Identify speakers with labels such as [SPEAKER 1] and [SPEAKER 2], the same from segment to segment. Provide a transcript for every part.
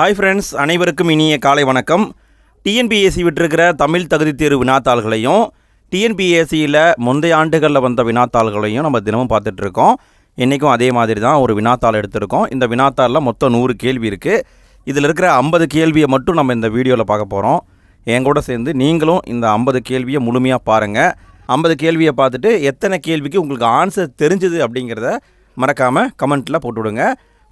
[SPEAKER 1] Hi friends அனைவருக்கும் இனிய காலை வணக்கம். டிஎன்பிஎஸ்சி விட்டிருக்கிற தமிழ் தகுதி தேர்வு வினாத்தாள்களையும் டிஎன்பிஎஸ்சியில் முந்தைய ஆண்டுகளில் வந்த வினாத்தாள்களையும் நம்ம தினமும் பார்த்துட்ருக்கோம். இன்றைக்கும் அதே மாதிரி தான் ஒரு வினாத்தாள் எடுத்திருக்கோம். இந்த வினாத்தாளில் மொத்தம் நூறு கேள்வி இருக்குது இதில் இருக்கிற ஐம்பது கேள்வியை மட்டும் நம்ம இந்த வீடியோவில் பார்க்க போகிறோம் என் கூட சேர்ந்து நீங்களும் இந்த ஐம்பது கேள்வியை முழுமையாக பாருங்கள் ஐம்பது கேள்வியை பார்த்துட்டு எத்தனை கேள்விக்கு உங்களுக்கு ஆன்சர் தெரிஞ்சுது அப்படிங்கிறத மறக்காமல் கமெண்ட்டில் போட்டு விடுங்க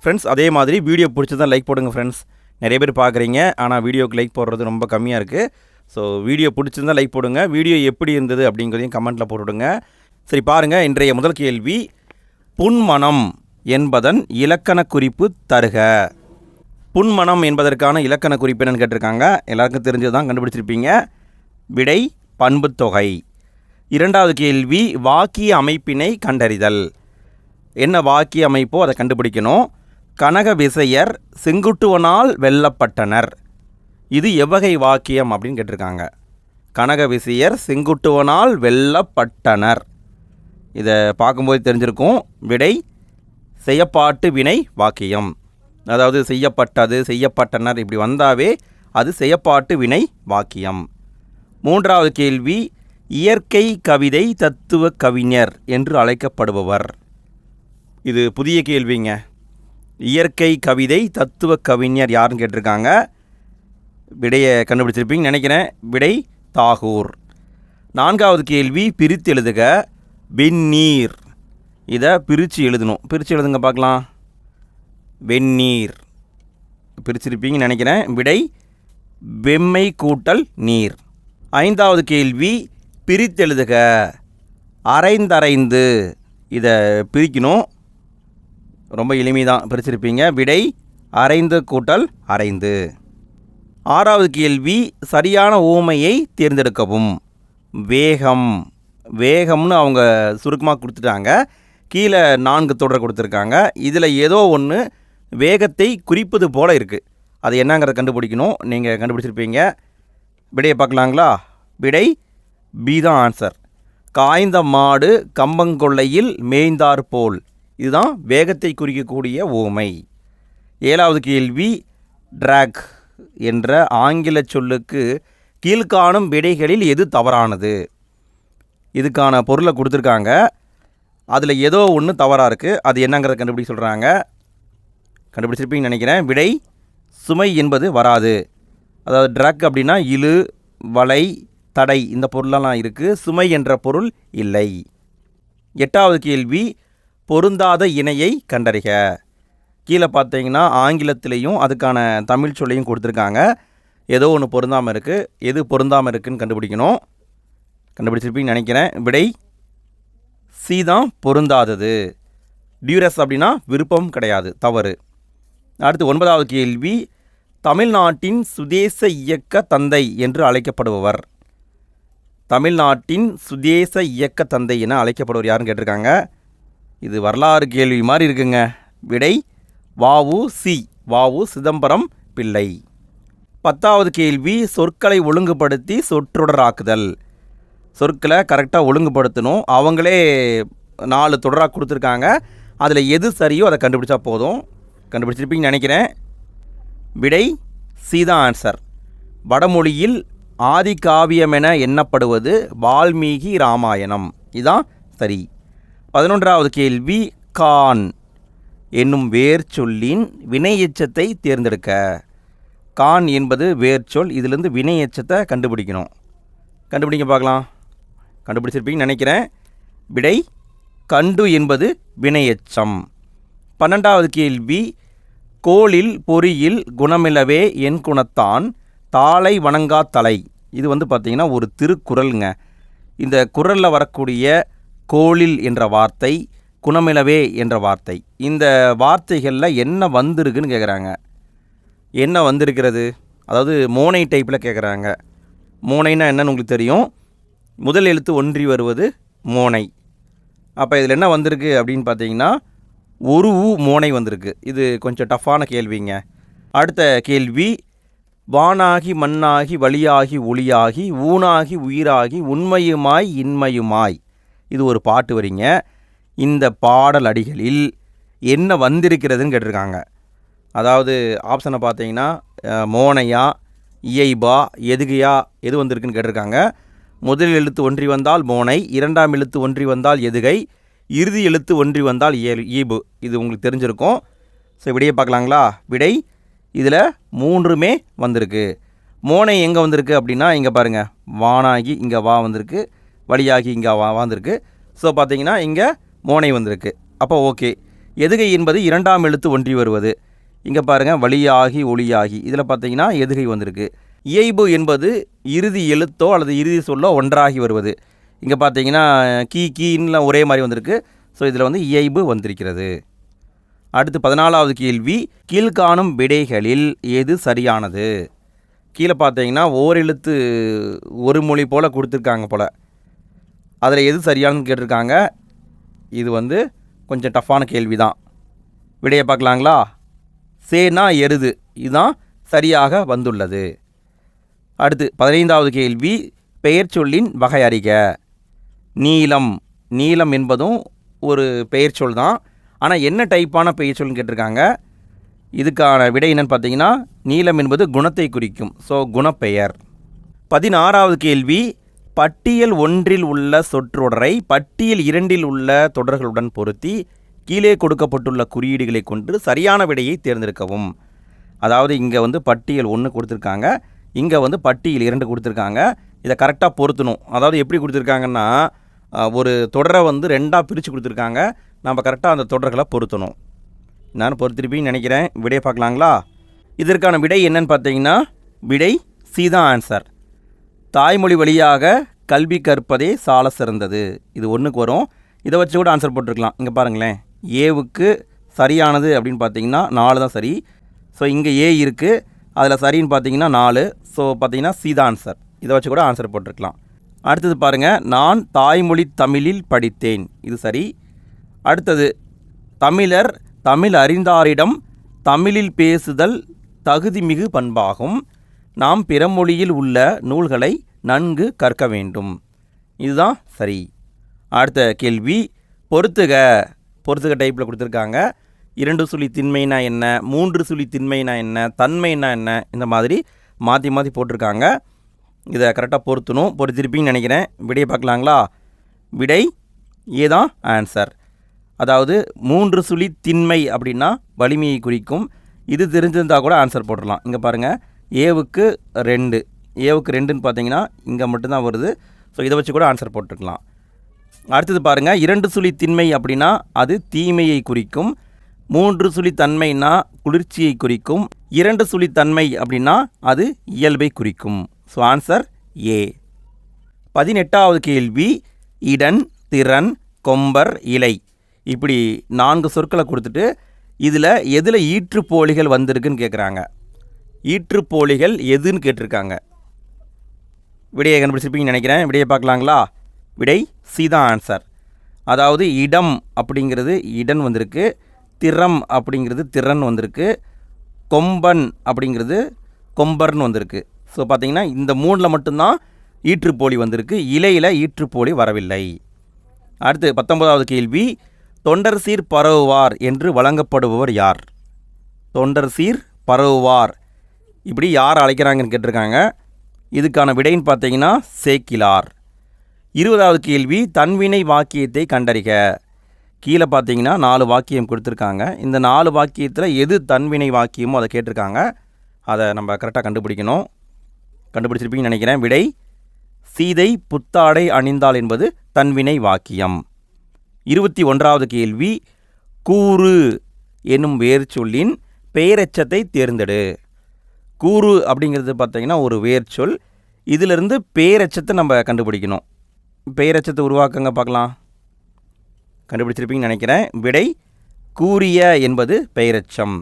[SPEAKER 1] ஃப்ரெண்ட்ஸ் அதே மாதிரி வீடியோ பிடிச்சதான் லைக் போடுங்க ஃப்ரெண்ட்ஸ் நிறைய பேர் பார்க்குறீங்க ஆனால் வீடியோக்கு லைக் போடுறது ரொம்ப கம்மியாக இருக்குது ஸோ வீடியோ பிடிச்சிருந்தா லைக் போடுங்க. வீடியோ எப்படி இருந்தது அப்படிங்கிறதையும் கமெண்ட்டில் போட்டுவிடுங்க சரி பாருங்கள் இன்றைய முதல் கேள்வி. புன்மணம் என்பதன் இலக்கண குறிப்பு தருக. புன்மணம் என்பதற்கான இலக்கண குறிப்பு என்னென்னு கேட்டிருக்காங்க. எல்லாருக்கும் தெரிஞ்சது தான் கண்டுபிடிச்சிருப்பீங்க. விடை பண்புத்தொகை இரண்டாவது கேள்வி வாக்கிய அமைப்பினை கண்டறிதல். என்ன வாக்கிய அமைப்போ அதை கண்டுபிடிக்கணும். கனக விசையர் செங்குட்டுவனால் வெல்லப்பட்டனர். இது எவ்வகை வாக்கியம் அப்படின்னு கேட்டிருக்காங்க. கனக விசையர் செங்குட்டுவனால் வெல்லப்பட்டனர். இதை பார்க்கும்போது தெரிஞ்சிருக்கும் விடை செய்யப்பாட்டு வினை வாக்கியம். அதாவது செய்யப்பட்டது செய்யப்பட்டனர் இப்படி வந்தாவே அது செய்யப்பாட்டு வினை வாக்கியம். மூன்றாவது கேள்வி இயற்கை கவிதை தத்துவ கவிஞர் என்று அழைக்கப்படுபவர். இது புதிய கேள்விங்க. இயற்கை கவிதை தத்துவ கவிஞர் யாருன்னு கேட்டிருக்காங்க. விடையை கண்டுபிடிச்சிருப்பீங்கன்னு நினைக்கிறேன். விடை தாகூர். நான்காவது கேள்வி பிரித்து எழுதுக. வெந்நீர். இதை பிரித்து எழுதணும். பிரித்து எழுதுங்க பார்க்கலாம். வெந்நீர். பிரிச்சிருப்பீங்கன்னு நினைக்கிறேன். விடை வெம்மை கூட்டல் நீர். ஐந்தாவது கேள்வி பிரித்தெழுதுக அரைந்தரைந்து. இதை பிரிக்கணும். ரொம்ப எளிமைதான் பிரிச்சிருப்பீங்க. விடை அரைந்து கூட்டல் அரைந்து. ஆறாவது கேள்வி சரியான ஊமையை தேர்ந்தெடுக்கவும். வேகம். வேகம்னு அவங்க சுருக்கமாக கொடுத்துட்டாங்க. கீழே நான்கு தொடர் கொடுத்துருக்காங்க. இதில் ஏதோ ஒன்று வேகத்தை குறிப்பது போல் இருக்குது அது என்னங்கிறத கண்டுபிடிக்கணும். நீங்கள் கண்டுபிடிச்சிருப்பீங்க. விடையை பார்க்கலாங்களா? விடை பி தான் ஆன்சர் காய்ந்த மாடு கம்பங்கொள்ளையில் மேய்ந்தார் போல் இதுதான் வேகத்தை குறிக்கக்கூடிய ஓமை. ஏழாவது கேள்வி ட்ராக் என்ற ஆங்கில சொல்லுக்கு கீழ்காணும் விடைகளில் எது தவறானது? இதுக்கான பொருளை கொடுத்துருக்காங்க. அதில் ஏதோ ஒன்று தவறாக இருக்குது அது என்னங்கிறத கண்டுபிடிக்க சொல்கிறாங்க கண்டுபிடிச்சிருப்பீங்கன்னு நினைக்கிறேன். விடை சுமை என்பது வராது. அதாவது ட்ரக் அப்படின்னா இழு வலை தடை இந்த பொருளெல்லாம் இருக்குது சுமை என்ற பொருள் இல்லை. எட்டாவது கேள்வி பொருந்தாத இணையை கண்டறிக. கீழே பார்த்தீங்கன்னா ஆங்கிலத்திலையும் அதுக்கான தமிழ் சொல்லையும் கொடுத்துருக்காங்க. ஏதோ ஒன்று பொருந்தாமல் இருக்குது எது பொருந்தாமல் இருக்குன்னு கண்டுபிடிக்கணும். கண்டுபிடிச்சிருப்பீங்கன்னு நினைக்கிறேன். விடை சி தான் பொருந்தாதது. டியூரஸ் அப்படின்னா விருப்பம் கிடையாது தவறு. அடுத்து ஒன்பதாவது கேள்வி. தமிழ்நாட்டின் சுதேச இயக்க தந்தை என்று அழைக்கப்படுபவர். தமிழ்நாட்டின் சுதேச இயக்க தந்தை என அழைக்கப்படுவர் யாருன்னு கேட்டிருக்காங்க? இது வரலாறு கேள்வி மாதிரி இருக்குங்க. விடை வாவு சி. வாவு சிதம்பரம் பிள்ளை. பத்தாவது கேள்வி சொற்களை ஒழுங்குபடுத்தி சொற்றொடராக்குதல் சொற்களை கரெக்டாக ஒழுங்குபடுத்தணும். அவங்களே நாலு தொடராக கொடுத்துருக்காங்க. அதில் எது சரியோ அதை கண்டுபிடிச்சா போதும். கண்டுபிடிச்சிருப்பீங்கன்னு நினைக்கிறேன். விடை சீதா ஆன்சர் வடமொழியில் ஆதிகாவியம் என எண்ணப்படுவது வால்மீகி ராமாயணம். இதுதான் சரி. பதினொன்றாவது கேள்வி கான் என்னும் வேர் சொல்லின் வினை எச்சத்தை தேர்ந்தெடுக்க. கான் என்பது வேர்ச்சொல் இதிலிருந்து வினை எச்சத்தை கண்டுபிடிக்கணும். கண்டுபிடிக்க பார்க்கலாம். கண்டுபிடிச்சிருப்பீங்கன்னு நினைக்கிறேன். விடை கண்டு என்பது வினையச்சம் பன்னெண்டாவது கேள்வி கோளில் பொறியில் குணமிலவே என் குணத்தான் தாளை வணங்கா தலை. இது வந்து பார்த்திங்கன்னா ஒரு திருக்குறளுங்க. இந்த குரலில் வரக்கூடிய கோளில் என்ற வார்த்தை குணமிலவே என்ற வார்த்தை. இந்த வார்த்தைகளில் என்ன வந்திருக்குன்னு கேட்குறாங்க என்ன வந்திருக்கிறது? அதாவது மோனை டைப்பில் கேட்குறாங்க மோனைனா என்னன்னு உங்களுக்கு தெரியும். முதல் எழுத்து ஒன்றி வருவது மோனை. அப்போ இதில் என்ன வந்திருக்கு அப்படின்னு பார்த்தீங்கன்னா ஒரு ஊ மோனை வந்திருக்கு. இது கொஞ்சம் டஃப்பான கேள்விங்க. அடுத்த கேள்வி வானாகி மண்ணாகி வழியாகி ஒளியாகி ஊனாகி உயிராகி உண்மையுமாய் இன்மையுமாய். இது ஒரு பாட்டு வரிங்க. இந்த பாடல் அடிகளில் என்ன வந்திருக்கிறதுன்னு கேட்டிருக்காங்க. அதாவது ஆப்ஷனை பார்த்தீங்கன்னா மோனையா இயைபா எதுகையா எது வந்திருக்குன்னு கேட்டிருக்காங்க. முதல் எழுத்து ஒன்றி வந்தால் மோனை இரண்டாம் எழுத்து ஒன்றி வந்தால் எதுகை இறுதி எழுத்து ஒன்றி வந்தால் இயல் ஈபு இது உங்களுக்கு தெரிஞ்சிருக்கும். ஸோ விடையை பார்க்கலாங்களா? விடை இதில் மூன்றுமே வந்திருக்கு. மோனை எங்கே வந்திருக்கு அப்படின்னா இங்கே பாருங்கள் வானாகி இங்கே வா வந்திருக்கு. வழியாகி இங்கே வா வந்திருக்கு ஸோ பார்த்தீங்கன்னா இங்கே மோனை வந்திருக்கு. அப்போ ஓகே எதுகை என்பது இரண்டாம் எழுத்து ஒன்றி வருவது. இங்கே பாருங்கள் வழியாகி ஒளியாகி. இதில் பார்த்தீங்கன்னா எதுகை வந்திருக்கு. இயைபு என்பது இறுதி எழுத்தோ அல்லது இறுதி சொல்லோ ஒன்றாகி வருவது. இங்கே பார்த்தீங்கன்னா கீ கீன்லாம் ஒரே மாதிரி வந்திருக்கு. ஸோ இதில் வந்து இயைபு வந்திருக்கிறது. அடுத்து பதினாலாவது கேள்வி. கீழ்காணும் விடைகளில் எது சரியானது? கீழே பார்த்தீங்கன்னா ஓரெழுத்து ஒரு மொழி போல் கொடுத்துருக்காங்க போல். அதில் எது சரியானதுன்னு கேட்டிருக்காங்க. இது வந்து கொஞ்சம் டஃப்பான கேள்வி தான் விடையை பார்க்கலாங்களா? சேனா எருது. இதுதான் சரியாக வந்துள்ளது. அடுத்து பதினைந்தாவது கேள்வி. பெயர் சொல்லின் வகை அறிக. நீளம். நீளம் என்பதும் ஒரு பெயர் சொல் தான் ஆனால் என்ன டைப்பான பெயர் சொல்னு கேட்டிருக்காங்க. இதுக்கான விடை என்னென்னு பார்த்தீங்கன்னா நீளம் என்பது குணத்தை குறிக்கும். ஸோ குணப்பெயர். பதினாறாவது கேள்வி. பட்டியல் ஒன்றில் உள்ள சொற்றொடரை பட்டியல் இரண்டில் உள்ள தொடர்களுடன் பொருத்தி கீழே கொடுக்கப்பட்டுள்ள குறியீடுகளை கொண்டு சரியான விடையை தேர்ந்தெடுக்கவும். அதாவது இங்கே வந்து பட்டியல் ஒன்று கொடுத்துருக்காங்க. இங்கே வந்து பட்டியல் இரண்டு கொடுத்துருக்காங்க. இதை கரெக்டாக பொருத்தணும். அதாவது எப்படி கொடுத்துருக்காங்கன்னா ஒரு தொடரை வந்து ரெண்டாக பிரித்து கொடுத்துருக்காங்க. நம்ம கரெக்டாக அந்த தொடர்களை பொருத்தணும். நான் பொறுத்திருப்பின்னு நினைக்கிறேன். விடையை பார்க்கலாங்களா? இதற்கான விடை என்னன்னு பார்த்தீங்கன்னா விடை சீதா ஆன்சர் தாய்மொழி வழியாக கல்வி கற்பதே சால சிறந்தது. இது ஒன்றுக்கு வரும். இதை வச்சு கூட ஆன்சர் போட்டிருக்கலாம். இங்கே பாருங்களேன். ஏவுக்கு சரியானது அப்படின்னு பார்த்தீங்கன்னா நாலு தான் சரி. ஸோ இங்கே ஏ இருக்குது அதில் சரின்னு பார்த்தீங்கன்னா நாலு. ஸோ பார்த்தீங்கன்னா சீதா ஆன்சர் இதை வச்சு கூட ஆன்சர் போட்டிருக்கலாம். அடுத்தது பாருங்கள் நான் தாய்மொழி தமிழில் படித்தேன். இது சரி. அடுத்தது தமிழர் தமிழ் அறிந்தாரிடம் தமிழில் பேசுதல் தகுதிமிகு பண்பாகும். நாம் பிற மொழியில் உள்ள நூல்களை நன்கு கற்க வேண்டும். இதுதான் சரி. அடுத்த கேள்வி பொறுத்துக. பொறுத்துக டைப்பில் கொடுத்துருக்காங்க. இரண்டு சுழி திண்மைனா என்ன? மூன்று சுழி திண்மைனா என்ன? தன்மைனா என்ன? இந்த மாதிரி மாற்றி மாற்றி போட்டிருக்காங்க. இதை கரெக்டாக பொருத்தணும். பொறுத்திருப்பீங்கன்னு நினைக்கிறேன். விடையை பார்க்கலாங்களா? விடை ஏதான் ஆன்சர் அதாவது மூன்று சுழி திண்மை அப்படின்னா வலிமையை குறிக்கும். இது தெரிஞ்சிருந்தால் கூட ஆன்சர் போட்டுடலாம். இங்கே பாருங்கள் ஏவுக்கு ரெண்டு. ஏவுக்கு ரெண்டுன்னு பார்த்தீங்கன்னா இங்கே மட்டும்தான் வருது. ஸோ இதை வச்சு கூட ஆன்சர் போட்டுக்கலாம். அடுத்தது பாருங்கள் இரண்டு சுழி திண்மை அப்படின்னா அது தீமையை குறிக்கும். மூன்று சுழி தன்மைனா குளிர்ச்சியை குறிக்கும். இரண்டு சுழி தன்மை அப்படின்னா அது இயல்பை குறிக்கும். ஸோ ஆன்சர் ஏ பதினெட்டாவது கேள்வி இடன் திறன் கொம்பர் இலை. இப்படி நான்கு சொற்களை கொடுத்துட்டு இதில் எதில் ஈற்றுப்போலிகள் வந்திருக்குன்னு கேட்குறாங்க ஈற்றுப்போலிகள் எதுன்னு கேட்டிருக்காங்க. விடையை கண்டுபிடிச்சிருப்பீங்கன்னு நினைக்கிறேன். விடையை பார்க்கலாங்களா? விடை சீதா ஆன்சர். அதாவது இடம் அப்படிங்கிறது இடன் வந்திருக்கு. திறம் அப்படிங்கிறது திறன் வந்திருக்கு. கொம்பன் அப்படிங்கிறது கொம்பர்னு வந்திருக்கு. ஸோ பார்த்தீங்கன்னா இந்த மூணில் மட்டும்தான் ஈற்றுப்போலி வந்திருக்கு. இலையில் ஈற்றுப்போலி வரவில்லை. அடுத்து பத்தொன்பதாவது கேள்வி. தொண்டர் சீர் பரவுவார் என்று வழங்கப்படுபவர் யார்? தொண்டர் சீர் பரவுவார் இப்படி யார் அழைக்கிறாங்கன்னு கேட்டிருக்காங்க. இதுக்கான விடைன்னு பார்த்தீங்கன்னா சேக்கிலார். இருபதாவது கேள்வி தன்வினை வாக்கியத்தை கண்டறிக. கீழே பார்த்தீங்கன்னா நாலு வாக்கியம் கொடுத்துருக்காங்க. இந்த நாலு வாக்கியத்தில் எது தன்வினை வாக்கியமோ அதை கேட்டிருக்காங்க. அதை நம்ம கரெக்டாக கண்டுபிடிக்கணும். கண்டுபிடிச்சிருப்பீங்கன்னு நினைக்கிறேன். விடை சீதை புத்தாடை அணிந்தாள் என்பது தன்வினை வாக்கியம். இருபத்தி ஒன்றாவது கேள்வி கூறு என்னும் வேர் சொல்லின் பெயரெச்சத்தை தேர்ந்தெடு. கூறு அப்படிங்கிறது பார்த்தீங்கன்னா ஒரு வேர்ச்சொல். இதிலிருந்து பேரச்சத்தை நம்ம கண்டுபிடிக்கணும். பேரச்சத்தை உருவாக்குங்க பார்க்கலாம். கண்டுபிடிச்சிருப்பீங்கன்னு நினைக்கிறேன். விடை கூறிய என்பது பெயரச்சம்.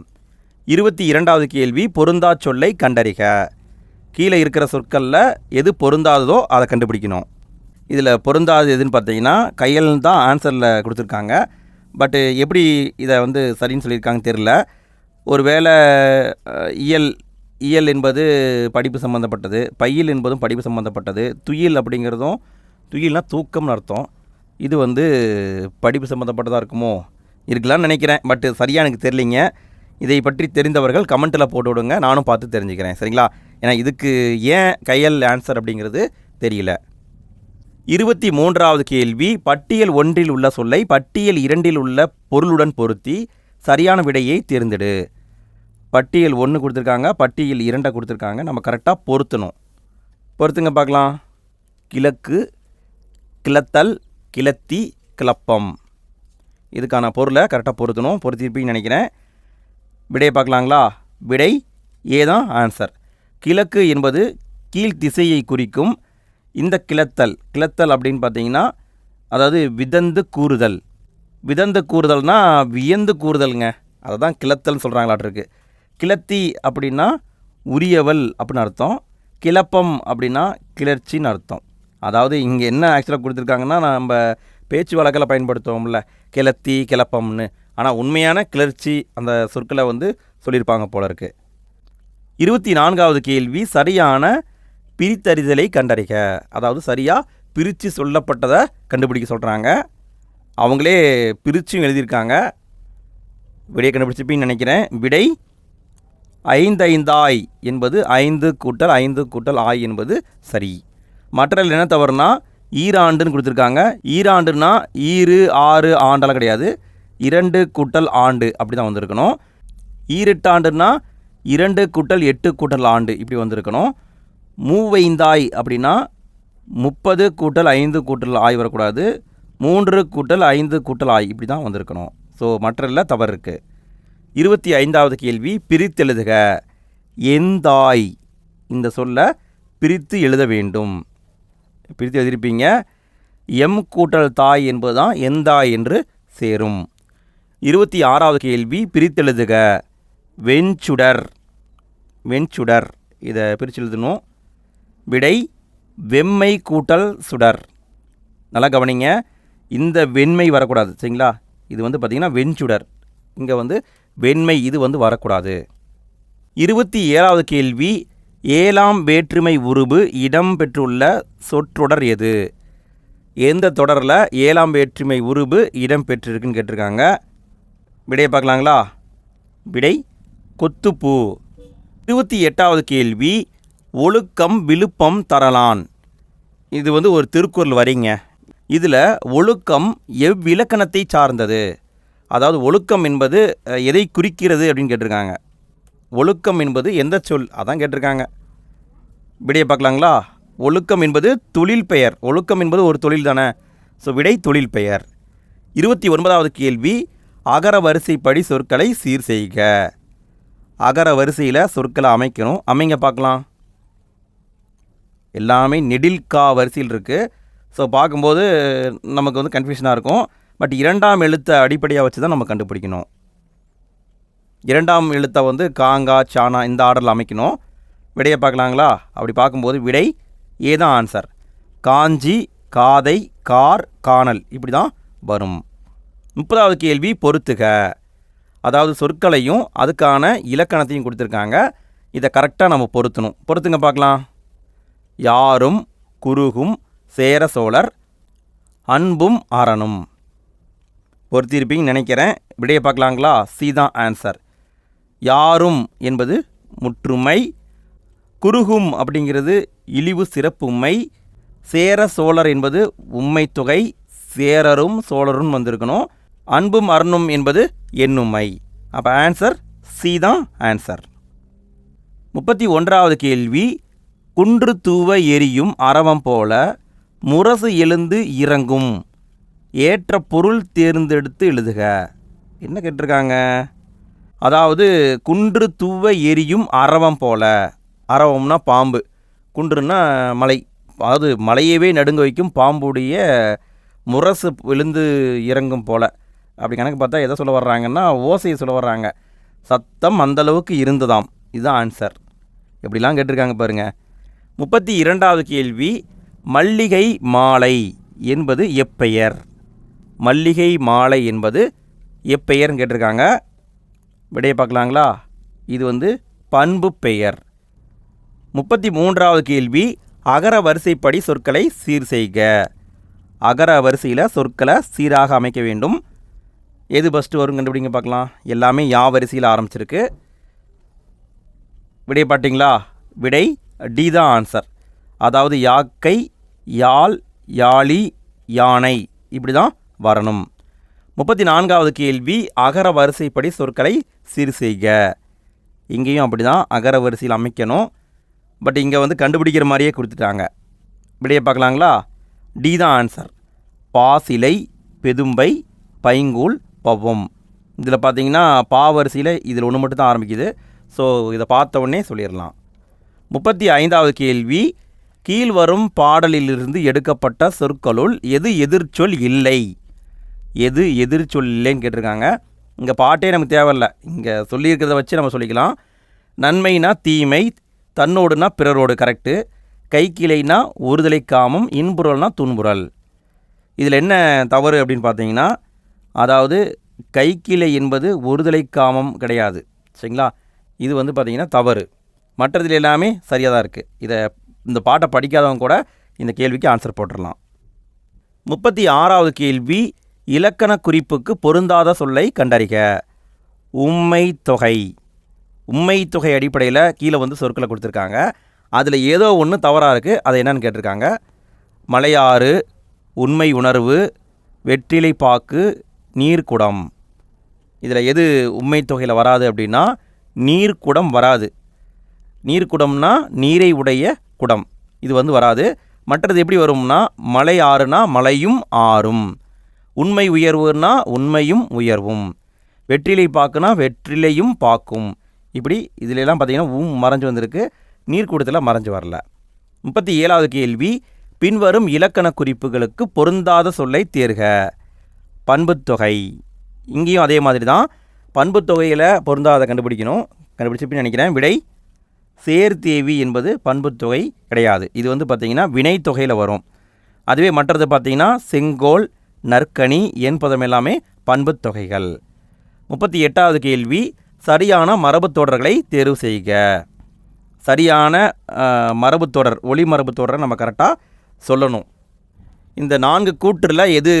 [SPEAKER 1] இருபத்தி இரண்டாவது கேள்வி பொருந்தா சொல்லை கண்டறிக. கீழே இருக்கிற சொற்களில் எது பொருந்தாததோ அதை கண்டுபிடிக்கணும். இதில் பொருந்தாது எதுன்னு பார்த்தீங்கன்னா கையல் தான் ஆன்சரில் கொடுத்துருக்காங்க. பட்டு எப்படி இதை வந்து சரின்னு சொல்லியிருக்காங்க தெரில ஒருவேளை வேளை இயல் இயல் என்பது படிப்பு சம்மந்தப்பட்டது பையில் என்பதும் படிப்பு சம்மந்தப்பட்டது துயில் அப்படிங்கிறதும் துயில்னா தூக்கம்னு அர்த்தம். இது வந்து படிப்பு சம்மந்தப்பட்டதாக இருக்குமோ? இருக்கலாம்னு நினைக்கிறேன் பட்டு சரியாக எனக்கு தெரியலிங்க. இதை பற்றி தெரிந்தவர்கள் கமெண்ட்டில் போட்டு விடுங்க நானும் பார்த்து தெரிஞ்சுக்கிறேன் சரிங்களா? ஏன்னா இதுக்கு ஏன் கையல் ஆன்சர் அப்படிங்கிறது தெரியல. இருபத்தி மூன்றாவது கேள்வி பட்டியல் ஒன்றில் உள்ள சொல்லை பட்டியல் இரண்டில் உள்ள பொருளுடன் பொருத்தி சரியான விடையை தேர்ந்தெடு. பட்டியல் ஒன்று கொடுத்துருக்காங்க பட்டியல் இரண்டை கொடுத்துருக்காங்க. நம்ம கரெக்டாக பொருத்தணும். பொறுத்துங்க பார்க்கலாம். கிழக்கு கிளத்தல் கிளத்தி கிளப்பம். இதுக்கான பொருளை கரெக்டாக பொருத்தணும். பொருத்திருப்பீங்கன்னு நினைக்கிறேன். விடையை பார்க்கலாங்களா? விடை ஏ தான் ஆன்சர் கிழக்கு என்பது கீழ் திசையை குறிக்கும் இந்த கிளத்தல். கிளத்தல் அப்படின்னு பார்த்தீங்கன்னா அதாவது விதந்து கூறுதல். விதந்து கூறுதல்னா வியந்து கூறுதல்ங்க. அதை தான் கிளத்தல்னு சொல்கிறாங்களாட்டிருக்கு கிளத்தி அப்படின்னா உரியவள் அப்படின்னு அர்த்தம். கிளப்பம் அப்படின்னா கிளர்ச்சின்னு அர்த்தம். அதாவது இங்கே என்ன ஆக்சுவலாக கொடுத்துருக்காங்கன்னா நம்ம பேச்சு வழக்கில் பயன்படுத்துவோம்ல கிளத்தி கிளப்பம்னு. ஆனால் உண்மையான கிளர்ச்சி அந்த சொற்களை வந்து சொல்லியிருப்பாங்க போல இருக்கு. இருபத்தி நான்காவது கேள்வி சரியான பிரித்தறிதலை கண்டறிக. அதாவது சரியாக பிரித்து சொல்லப்பட்டதை கண்டுபிடிக்க சொல்கிறாங்க அவங்களே பிரிச்சும் எழுதியிருக்காங்க. விடையை கண்டுபிடிச்சிப்பின்னு நினைக்கிறேன். விடை ஐந்தைந்தாய் என்பது ஐந்து கூட்டல் ஐந்து கூட்டல் ஆய் என்பது சரி. மற்றதில் என்ன தவறுனா ஈராண்டுன்னு கொடுத்துருக்காங்க. ஈராண்டுனா ஈரு ஆறு ஆண்டெல்லாம் கிடையாது. இரண்டு கூட்டல் ஆண்டு அப்படி தான் வந்திருக்கணும். ஈரெட்டாண்டுனா இரண்டு கூட்டல் எட்டு கூட்டல் ஆண்டு இப்படி வந்திருக்கணும். மூவைந்தாய் அப்படின்னா முப்பது கூட்டல் ஐந்து கூட்டல் ஆய் வரக்கூடாது. மூன்று கூட்டல் ஐந்து கூட்டல் ஆய் இப்படி தான் வந்திருக்கணும். ஸோ மற்றல்ல தவறு இருக்குது இருபத்தி ஐந்தாவது கேள்வி பிரித்தெழுதுக எந்தாய்? இந்த சொல்ல பிரித்து எழுத வேண்டும். பிரித்து எழுதியிருப்பீங்க எம் கூட்டல் தாய் என்பது தான் எந்தாய் என்று சேரும். இருபத்தி ஆறாவது கேள்வி பிரித்தெழுதுக வெண்சுடர் வெண்சுடர் இதை பிரித்து எழுதணும். விடை வெம்மை கூட்டல் சுடர். நல்லா கவனிங்க. இந்த வெண்மை வரக்கூடாது. சரிங்களா? இது வந்து பார்த்திங்கன்னா வெண்சுடர் இங்கே வந்து வெண்மை இது வந்து வரக்கூடாது. இருபத்தி ஏழாவது கேள்வி ஏழாம் வேற்றுமை உருபு இடம் பெற்றுள்ள சொற்றொடர் எது? எந்த தொடரில் ஏழாம் வேற்றுமை உருபு இடம் பெற்றிருக்குன்னு கேட்டிருக்காங்க. விடையை பார்க்கலாங்களா? விடை கொத்துப்பூ. இருபத்தி எட்டாவது கேள்வி ஒழுக்கம் விழுப்பம் தரலான். இது வந்து ஒரு திருக்குறள் வரிங்க. இதில் ஒழுக்கம் எவ்விலக்கணத்தை சார்ந்தது? அதாவது ஒழுக்கம் என்பது எதை குறிக்கிறது அப்படின்னு கேட்டிருக்காங்க. ஒழுக்கம் என்பது எந்த சொல்? அதான் கேட்டிருக்காங்க. விடையை பார்க்கலாங்களா? ஒழுக்கம் என்பது தொழில் பெயர். ஒழுக்கம் என்பது ஒரு தொழில் தானே. ஸோ விடை தொழில் பெயர். இருபத்தி ஒன்பதாவது கேள்வி அகர வரிசைப்படி சொற்களை சீர் செய்க. அகர வரிசையில் சொற்களை அமைக்கணும். அமைங்க பார்க்கலாம். எல்லாமே நெடில்கா வரிசையில் இருக்குது ஸோ பார்க்கும்போது நமக்கு வந்து கன்ஃபியூஷனாக இருக்கும். பட் இரண்டாம் எழுத்தை அடிப்படையாக வச்சு தான் நம்ம கண்டுபிடிக்கணும். இரண்டாம் எழுத்தை வந்து காங்கா சானா இந்த ஆர்டரில் அமைக்கணும். விடையை பார்க்கலாங்களா? அப்படி பார்க்கும்போது விடை ஏதான் ஆன்சர் காஞ்சி காதை கார் காணல். இப்படி தான் வரும். முப்பதாவது கேள்வி பொறுத்துக. அதாவது சொற்களையும் அதுக்கான இலக்கணத்தையும் கொடுத்துருக்காங்க. இதை கரெக்டாக நம்ம பொருத்தணும். பொறுத்துங்க பார்க்கலாம். யாரும் குருகும் சேர சோழர் அன்பும் அறனும். பொருத்தியிருப்பீங்கன்னு நினைக்கிறேன். விடையை பார்க்கலாங்களா? சி தான் ஆன்சர் யாரும் என்பது முற்றுமை. குறுகும் அப்படிங்கிறது இழிவு சிறப்புமை. சேர சோழர் என்பது உண்மை தொகை சேரரும் சோழரும் வந்திருக்கணும். அன்பும் அருணும் என்பது எண்ணுமை. அப்போ ஆன்சர் சி தான் ஆன்சர் முப்பத்தி ஒன்றாவது கேள்வி. குன்று தூவ எரியும் அரவம் போல முரசு எழுந்து இறங்கும். ஏற்ற பொருள் தேர்ந்தெடுத்து எழுதுக. என்ன கேட்டிருக்காங்க? அதாவது குன்று தூவ எரியும் அரவம் போல. அரவம்னா பாம்பு. குன்றுன்னா மலை. அதாவது மலையவே நடுங்க வைக்கும் பாம்புடைய முரசு விழுந்து இறங்கும் போல. அப்படி கணக்கு பார்த்தா எதை சொல்ல வர்றாங்கன்னா ஓசையை சொல்ல வர்றாங்க. சத்தம் அந்தளவுக்கு இருந்ததாம். இதுதான் ஆன்சர். எப்படிலாம் கேட்டிருக்காங்க பாருங்க. முப்பத்தி இரண்டாவது கேள்வி மல்லிகை மாலை என்பது எப்பெயர்? மல்லிகை மாலை என்பது எப்பெயர்னு கேட்டிருக்காங்க. விடையை பார்க்கலாங்களா? இது வந்து பண்பு பெயர். முப்பத்தி மூன்றாவது கேள்வி அகர வரிசைப்படி சொற்களை சீர் செய்க. அகர வரிசையில் சொற்களை சீராக அமைக்க வேண்டும். எது ஃபஸ்ட்டு வரும் கண்டுபிடிங்க பார்க்கலாம். எல்லாமே யா வரிசையில் ஆரம்பிச்சிருக்கு. விடை பாட்டிங்களா? விடை டி தான் ஆன்சர் அதாவது யாக்கை யாழ் யாழி யானை. இப்படி தான் வரணும். முப்பத்தி நான்காவது கேள்வி அகர வரிசைப்படி சொற்களை சீர் செய்க. இங்கேயும் அப்படி தான் அகர வரிசையில் அமைக்கணும். பட் இங்கே வந்து கண்டுபிடிக்கிற மாதிரியே கொடுத்துட்டாங்க. இப்படியே பார்க்கலாங்களா? டி தான் ஆன்சர் பாசிலை பெதும்பை பைங்கூல் பவ்வம் இதில் பார்த்தீங்கன்னா பா வரிசையில் இதில் ஒன்று மட்டும் தான் ஆரம்பிக்குது. ஸோ இதை பார்த்த உடனே சொல்லிடலாம். முப்பத்தி ஐந்தாவது கேள்வி கீழ்வரும் பாடலிலிருந்து எடுக்கப்பட்ட சொற்களுள் எது எதிர்ச்சொல் இல்லை? எது எதிர் சொல்லேன்னு கேட்டிருக்காங்க. இங்கே பாட்டே நமக்கு தேவையில்ல. இங்கே சொல்லியிருக்கிறத வச்சு நம்ம சொல்லிக்கலாம். நன்மைனா தீமை தன்னோடுனா பிறரோடு கரெக்டு கைக்கிளைனா ஒருதலை காமம் இன்புறல்னா துன்புறல். இதில் என்ன தவறு அப்படின்னு பார்த்தீங்கன்னா அதாவது கைக்கிளை என்பது ஒருதலை காமம் கிடையாது. சரிங்களா? இது வந்து பார்த்திங்கன்னா தவறு. மற்றதில் எல்லாமே சரியாக தான் இருக்குது இதை இந்த பாட்டை படிக்காதவங்க கூட இந்த கேள்விக்கு ஆன்சர் போட்டுடலாம். முப்பத்தி ஆறாவது கேள்வி இலக்கண குறிப்புக்கு பொருந்தாத சொல்லை கண்டறிக. உம்மை தொகை. உம்மை தொகை அடிப்படையில் கீழே வந்து சொற்களை கொடுத்துருக்காங்க. அதில் ஏதோ ஒன்று தவறாக இருக்குது அதை என்னன்னு கேட்டிருக்காங்க? மலையாறு உண்மை உணர்வு வெற்றிலை பாக்கு நீர்க்குடம் இதில் எது உண்மை தொகையில் வராது அப்படின்னா நீர்க்குடம் வராது. நீர்க்குடம்னா நீரை உடைய குடம். இது வந்து வராது. மற்றது எப்படி வரும்னா மலை ஆறுனா மலையும் ஆறும். உண்மை உயர்வுனா உண்மையும் உயர்வும். வெற்றிலை பாக்குனா வெற்றிலையும் பாக்கும். இப்படி இதிலெல்லாம் பார்த்திங்கன்னா பார்த்தீங்கன்னா உம் மறைஞ்சு வந்திருக்கு. நீர்க்கூடத்தில் மறைஞ்சு வரல. முப்பத்தி ஏழாவது கேள்வி பின்வரும் இலக்கண குறிப்புகளுக்கு பொருந்தாத சொல்லை தேர்க. பண்புத்தொகை இங்கேயும் அதே மாதிரி தான் பண்புத்தொகையில் பொருந்தாத கண்டுபிடிக்கணும். கண்டுபிடிச்சிப்பி நினைக்கிறேன். விடை சேர்த்தேவி என்பது பண்புத்தொகை கிடையாது. இது வந்து பார்த்திங்கன்னா வினைத்தொகையில் வரும். அதுவே மற்றது பார்த்திங்கன்னா செங்கோல் நற்கனி என்பதும் எல்லாமே பண்புத் தொகைகள். முப்பத்தி எட்டாவது கேள்வி சரியான மரபுத் தொடர்களை தேர்வு செய்க. சரியான அஹ், மரபுத் தொடர் ஒளி மரபுத் தொடரை நம்ம கரெக்டாக சொல்லணும். இந்த நான்கு கூற்றில் எது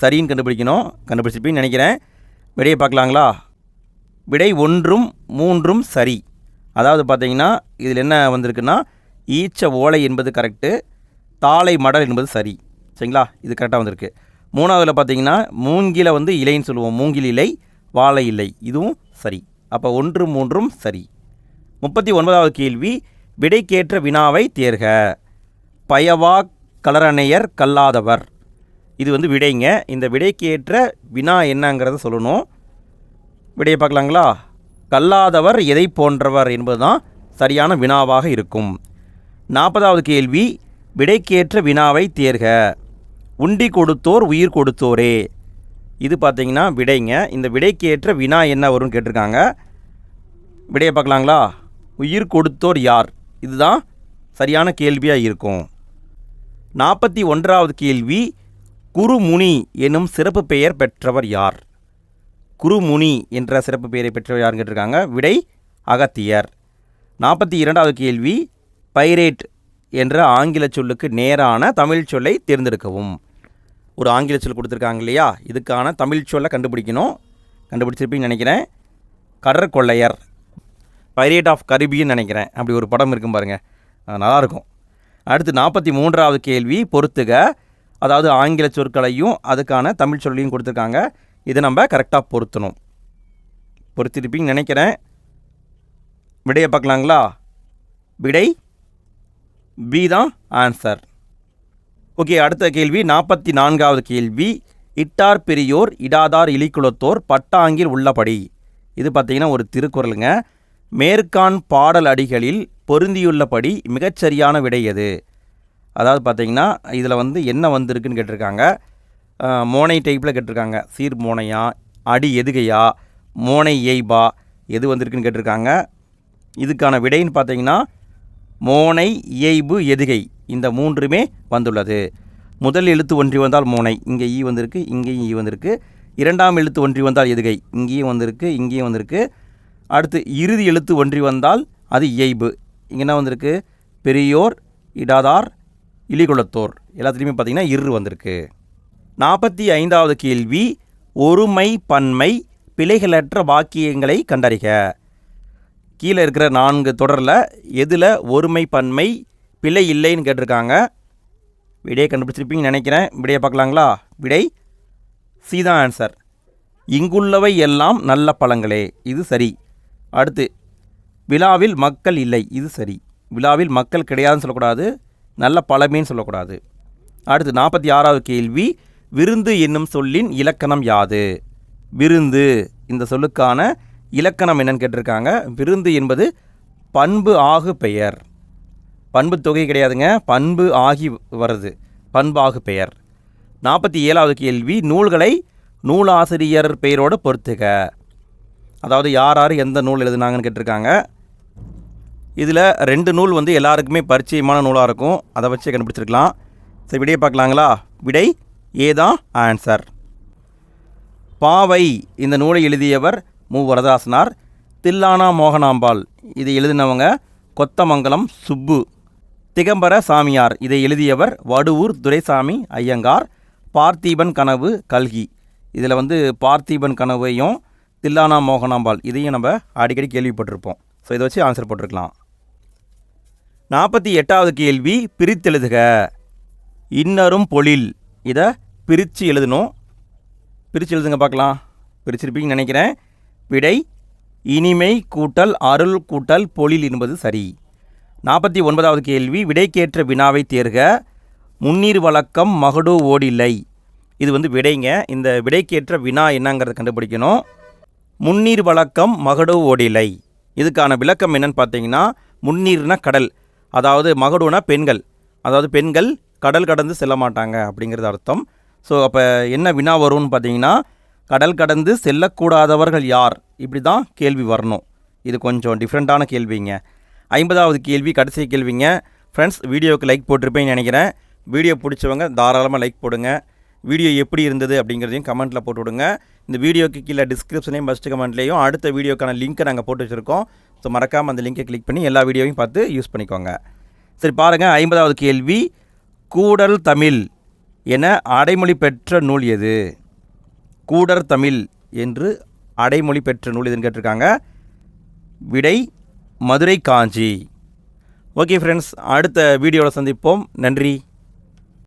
[SPEAKER 1] சரின்னு கண்டுபிடிக்கணும் கண்டுபிடிச்சிருப்பீன்னு நினைக்கிறேன். விடையை பார்க்கலாங்களா? விடை ஒன்றும் மூன்றும் சரி. அதாவது பார்த்தீங்கன்னா இதில் என்ன வந்திருக்குன்னா ஈச்ச ஓலை என்பது கரெக்டு தாளை மடல் என்பது சரி. சரிங்களா? இது கரெக்டாக வந்திருக்கு. மூணாவதில் பார்த்தீங்கன்னா மூங்கில வந்து இலைன்னு சொல்லுவோம். மூங்கில் இலை வாழை இலை. இதுவும் சரி. அப்போ ஒன்று மூன்றும் சரி. முப்பத்தி ஒன்பதாவது கேள்வி விடைக்கேற்ற வினாவை தேர்க. பயவா கலரணையர் கல்லாதவர். இது வந்து விடைங்க. இந்த விடைக்கேற்ற வினா என்னங்கிறத சொல்லணும். விடையை பார்க்கலாங்களா? கல்லாதவர் எதை போன்றவர் என்பதுதான் சரியான வினாவாக இருக்கும். நாற்பதாவது கேள்வி விடைக்கேற்ற வினாவை தேர்க. உண்டி கொடுத்தோர் உயிர் கொடுத்தோரே. இது பார்த்தீங்கன்னா விடைங்க. இந்த விடைக்கு ஏற்ற வினா என்ன வரும்னு கேட்டிருக்காங்க. விடையை பார்க்கலாங்களா? உயிர் கொடுத்தோர் யார்? இதுதான் சரியான கேள்வியாக இருக்கும். நாற்பத்தி ஒன்றாவது கேள்வி குருமுனி எனும் சிறப்பு பெயர் பெற்றவர் யார்? குருமுனி என்ற சிறப்பு பெயரை பெற்றவர் யாருன்னு கேட்டிருக்காங்க. விடை அகத்தியர். நாற்பத்தி இரண்டாவது கேள்வி பைரேட் என்ற ஆங்கில சொல்லுக்கு நேரான தமிழ் சொல்லை தேர்ந்தெடுக்கவும். ஒரு ஆங்கில சொல் கொடுத்துருக்காங்க இல்லையா? இதுக்கான தமிழ் சொல்லை கண்டுபிடிக்கணும். கண்டுபிடிச்சிருப்பீங்கன்னு நினைக்கிறேன். கடற்கொள்ளையர். பைரேட் ஆஃப் கரிபியன் நினைக்கிறேன். அப்படி ஒரு படம் இருக்கும் பாருங்கள் நல்லாயிருக்கும். அடுத்து நாற்பத்தி மூன்றாவது கேள்வி பொறுத்துக. அதாவது ஆங்கில சொற்களையும் அதுக்கான தமிழ் சொல்லையும் கொடுத்துருக்காங்க. இதை நம்ம கரெக்டாக பொருத்தணும். பொறுத்திருப்பீங்கன்னு நினைக்கிறேன். விடையை பார்க்கலாங்களா? விடை பி தான் ஆன்சர் ஓகே அடுத்த கேள்வி நாற்பத்தி நான்காவது கேள்வி. இட்டார் பெரியோர் இடாதார் இலிக்குலத்தோர் பட்டாங்கில் உள்ளபடி. இது பார்த்தீங்கன்னா ஒரு திருக்குறளுங்க. மேற்கான் பாடல் அடிகளில் பொருந்தியுள்ளபடி மிகச்சரியான விடை எது? அதாவது பார்த்தீங்கன்னா இதில் வந்து என்ன வந்திருக்குன்னு கேட்டிருக்காங்க. மோனை டைப்பில் கேட்டிருக்காங்க. சீர் மோனையா அடி எதுகையா மோனை ஏய்பா எது வந்திருக்குன்னு கேட்டிருக்காங்க. இதுக்கான விடைன்னு பார்த்தீங்கன்னா மோனை இயைபு எதுகை. இந்த மூன்றுமே வந்துள்ளது. முதல் எழுத்து ஒன்றி வந்தால் மோனை இங்கே ஈ வந்திருக்கு இங்கேயும் ஈ வந்திருக்கு. இரண்டாம் எழுத்து ஒன்றி வந்தால் எதுகை இங்கேயும் வந்திருக்கு இங்கேயும் வந்திருக்கு. அடுத்து இறுதி எழுத்து ஒன்றி வந்தால் அது இயைபு. இங்கே என்ன வந்திருக்கு? பெரியோர் இடாதார் இலிகுலத்தோர் எல்லாத்துலேயுமே பார்த்திங்கன்னா இரு வந்திருக்கு. நாற்பத்தி ஐந்தாவது கேள்வி ஒருமை பன்மை பிழைகளற்ற வாக்கியங்களை கண்டறிக. கீழே இருக்கிற நான்கு தொடரில் எதில் ஒருமை பன்மை பிழை இல்லைன்னு கேட்டிருக்காங்க. விடையை கண்டுபிடிச்சிருப்பீங்கன்னு நினைக்கிறேன். விடையை பார்க்கலாங்களா? விடை சீதா ஆன்சர் இங்குள்ளவை எல்லாம் நல்ல பழங்களே இது சரி. அடுத்து விழாவில் மக்கள் இல்லை இது சரி. விழாவில் மக்கள் கிடையாதுன்னு சொல்லக்கூடாது நல்ல பழமேன்னு சொல்லக்கூடாது. அடுத்து நாற்பத்தி ஆறாவது கேள்வி விருந்து என்னும் சொல்லின் இலக்கணம் யாது? விருந்து இந்த சொல்லுக்கான இலக்கணம் என்னன்னு கேட்டிருக்காங்க. விருந்து என்பது பண்பு ஆகு பெயர். பண்பு தொகை கிடையாதுங்க. பண்பு ஆகி வருது பண்பாகு பெயர். நாற்பத்தி ஏழாவது கேள்வி நூல்களை நூலாசிரியர் பெயரோடு பொறுத்துக அதாவது யார் யார் எந்த நூல் எழுதுனாங்கன்னு கேட்டிருக்காங்க. இதில் ரெண்டு நூல் வந்து எல்லாருக்குமே பரிச்சயமான நூலாக இருக்கும். அதை வச்சு கண்டுபிடிச்சிருக்கலாம். சரி விடையை பார்க்கலாங்களா? விடை ஏதான் ஆன்சர். பாவை இந்த நூலை எழுதியவர் மு வரதாசனார் தில்லானா மோகனாம்பாள். இதை எழுதினவங்க கொத்தமங்கலம் சுப்பு. திகம்பர சாமியார். இதை எழுதியவர் வடுவூர் துரைசாமி ஐயங்கார் பார்த்தீபன் கனவு கல்கி. இதில் வந்து பார்த்தீபன் கனவையும் தில்லானா மோகனாம்பாள். இதையும் நம்ம அடிக்கடி கேள்விப்பட்டிருப்போம். ஸோ இதை வச்சு ஆன்சர் போட்டிருக்கலாம். நாற்பத்தி எட்டாவது கேள்வி பிரித்தெழுதுக. இன்னரும் பொழில். இதை பிரித்து எழுதணும். பிரித்து எழுதுங்க பார்க்கலாம். பிரிச்சிருப்பீங்கன்னு நினைக்கிறேன். விடை இனிமை கூட்டல் அருள் கூட்டல் பொழில் என்பது சரி. நாற்பத்தி ஒன்பதாவது கேள்வி விடைக்கேற்ற வினாவை தேர்க முன்னீர் வழக்கம் மகடு ஓடில்லை. இது வந்து விடைங்க. இந்த விடைக்கேற்ற வினா என்னங்கிறத கண்டுபிடிக்கணும். முன்னீர் வழக்கம் மகடு ஓடிலை இதுக்கான விளக்கம் என்னன்னு பார்த்தீங்கன்னா முன்னீர்னா கடல். அதாவது மகடுனா பெண்கள். அதாவது பெண்கள் கடல் கடந்து செல்ல மாட்டாங்க அப்படிங்கிறது அர்த்தம். ஸோ அப்போ என்ன வினா வரும்னு பார்த்தீங்கன்னா கடல் கடந்து செல்லக்கூடாதவர்கள் யார்? இப்படி தான் கேள்வி வரணும். இது கொஞ்சம் டிஃப்ரெண்ட்டான கேள்விங்க. ஐம்பதாவது கேள்வி கடைசி கேள்விங்க. ஃப்ரெண்ட்ஸ் வீடியோவுக்கு லைக் போட்டிருப்பேன்னு நினைக்கிறேன். வீடியோ பிடிச்சவங்க தாராளமாக லைக் போடுங்க. வீடியோ எப்படி இருந்தது அப்படிங்கிறதையும் கமெண்ட்டில் போட்டு விடுங்க இந்த வீடியோக்கு கீழே டிஸ்கிரிப்ஷனையும் ஃபஸ்ட் கமெண்ட்லேயும் அடுத்த வீடியோக்கான லிங்க்கை நாங்கள் போட்டு வச்சுருக்கோம். ஸோ மறக்காமல் அந்த லிங்கை கிளிக் பண்ணி எல்லா வீடியோவையும் பார்த்து யூஸ் பண்ணிக்கோங்க. சரி பாருங்கள் ஐம்பதாவது கேள்வி கூடல் தமிழ் என அடைமொழி பெற்ற நூல் எது? கூடர் தமிழ் என்று அடைமொழி பெற்ற நூல் இதுன்னு கேட்டிருக்காங்க. விடை மதுரை காஞ்சி. ஓகே ஃப்ரெண்ட்ஸ் அடுத்த வீடியோவில் சந்திப்போம். நன்றி.